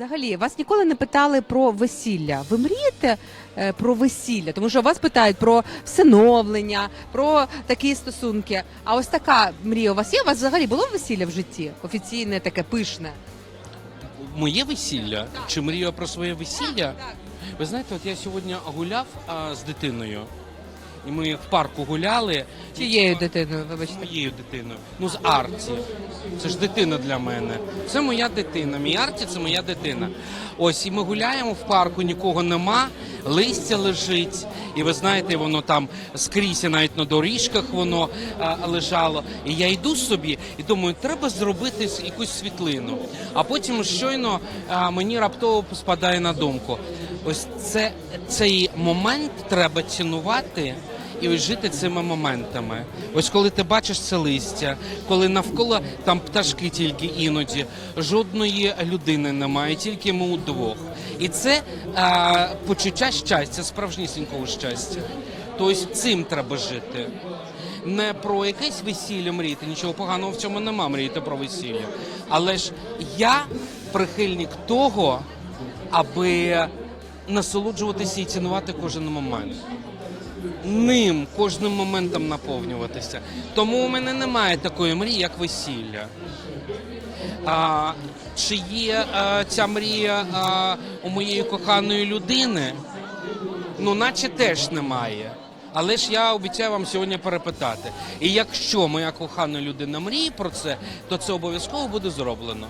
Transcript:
Взагалі, вас ніколи не питали про весілля. Ви мрієте е, про весілля? Тому що вас питають про всиновлення, про такі стосунки. А ось така мрія у вас є? У вас взагалі було весілля в житті? Офіційне, таке пишне? Моє весілля чи мрію про своє весілля? Ви знаєте, от я сьогодні гуляв а, з дитиною, і ми в парку гуляли. Чиєю дитиною, З вибачте? моєю дитиною. Ну, з Арті. Це ж дитина для мене. Це моя дитина. Мій Арті це моя дитина. Ось, і ми гуляємо в парку, нікого нема, листя лежить. І ви знаєте, воно там скрізь, навіть на доріжках воно а, лежало. І я йду собі і думаю, треба зробити якусь світлину. А потім щойно а, мені раптово спадає на думку. Ось це цей момент треба цінувати і жити цими моментами. Ось коли ти бачиш це листя, коли навколо там пташки тільки іноді, жодної людини немає, тільки ми удвох. І це а, почуття щастя, справжнісінького щастя. Тобто цим треба жити. Не про якесь весілля мріяти, нічого поганого в цьому нема мріяти про весілля. Але ж я прихильник того, аби насолоджуватися і цінувати кожен момент ним кожним моментом наповнюватися. Тому у мене немає такої мрії, як весілля. А, чи є а, ця мрія а, у моєї коханої людини? Ну, наче теж немає. Але ж я обіцяю вам сьогодні перепитати. І якщо моя кохана людина мріє про це, то це обов'язково буде зроблено.